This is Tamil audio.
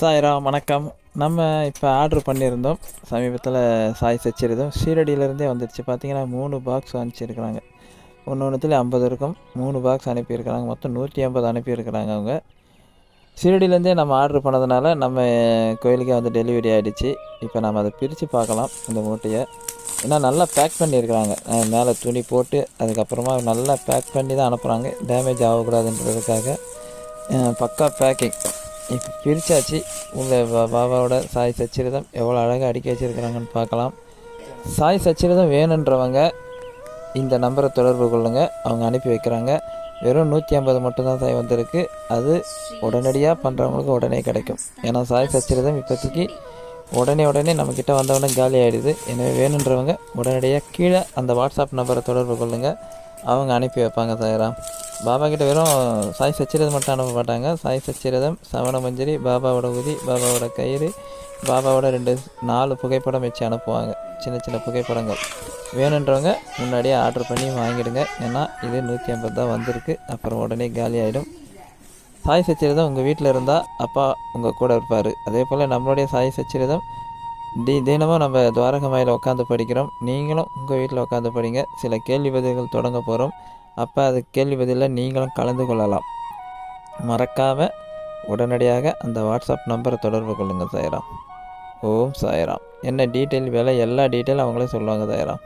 சாய்ராம் வணக்கம். நம்ம இப்போ ஆர்டர் பண்ணியிருந்தோம். சமீபத்தில் சாய் சச்சிருந்தோம் ஷீரடியிலேருந்தே வந்துடுச்சு பார்த்தீங்கன்னா மூணு பாக்ஸ் அனுப்பிச்சிருக்கிறாங்க. ஒன்று ஒன்றுத்தில் ஐம்பது இருக்கும். மூணு பாக்ஸ் அனுப்பியிருக்கிறாங்க. மொத்தம் நூற்றி ஐம்பது அனுப்பியிருக்கிறாங்க அவங்க. ஷீரடியிலேருந்தே நம்ம ஆர்டர் பண்ணதுனால நம்ம கோயிலுக்கே வந்து டெலிவரி ஆகிடுச்சு இப்போ நம்ம அதை பிரித்து பார்க்கலாம் இந்த மூட்டையை. ஏன்னா நல்லா பேக் பண்ணியிருக்கிறாங்க. மேலே துணி போட்டு அதுக்கப்புறமா நல்லா பேக் பண்ணி தான் அனுப்புகிறாங்க டேமேஜ் ஆகக்கூடாதுன்றதுக்காக பக்கா பேக்கிங் இப்போ பிரித்தாச்சு உங்கள் பாபாவோட சாய் சச்சிரதம் எவ்வளோ அழகாக அடிக்க வச்சுருக்கிறாங்கன்னு பார்க்கலாம். சாய் சச்சிரதம் வேணுன்றவங்க இந்த நம்பரை தொடர்பு கொள்ளுங்கள் அவங்க அனுப்பி வைக்கிறாங்க. வெறும் நூற்றி ஐம்பது மட்டும்தான் சாய் வந்திருக்கு. அது உடனடியாக பண்ணுறவங்களுக்கு உடனே கிடைக்கும். ஏன்னா சாய் சச்சிரதம் இப்போதைக்கு உடனே உடனே நம்மக்கிட்ட வந்தவுடனே காலி ஆகிடுது எனவே வேணுன்றவங்க உடனடியாக கீழே அந்த வாட்ஸ்அப் நம்பரை தொடர்பு கொள்ளுங்கள் அவங்க அனுப்பி வைப்பாங்க சாயராம் பாபா கிட்ட வெறும் சாய் சச்சிரதம் மட்டும் அனுப்ப மாட்டாங்க. சாய் சச்சிரதம் சவண மஞ்சரி பாபாவோட உதி பாபாவோட கயிறு பாபாவோட ரெண்டு நாலு புகைப்படம் வச்சு அனுப்புவாங்க. சின்ன சின்ன புகைப்படங்கள். வேணுன்றவங்க முன்னாடியே ஆர்டர் பண்ணி வாங்கிடுங்க. ஏன்னா இது நூற்றி ஐம்பது தான் வந்திருக்கு. அப்புறம் உடனே காலி ஆகிடும் சாய் சச்சிரதம் உங்கள் வீட்டில் இருந்தால் அப்பா உங்கள் கூட இருப்பார். அதே போல் நம்மளுடைய சாய் சச்சிரதம் தி தினமும் நம்ம துவாரகமாயில் உட்காந்து படிக்கிறோம். நீங்களும் உங்கள் வீட்டில் உட்காந்து படிங்க. சில கேள்வி பதில்கள் தொடங்க போகிறோம் அப்போ அது கேள்வி பதிலில் நீங்களும் கலந்து கொள்ளலாம். மறக்காமல் உடனடியாக அந்த வாட்ஸ்அப் நம்பரை தொடர்பு கொள்ளுங்கள் சாய்ராம். ஓம் சாய்ராம். என்ன டீட்டெயில் வேலை? எல்லா டீட்டெயிலும் அவங்களே சொல்லுவாங்க சாய்ராம்.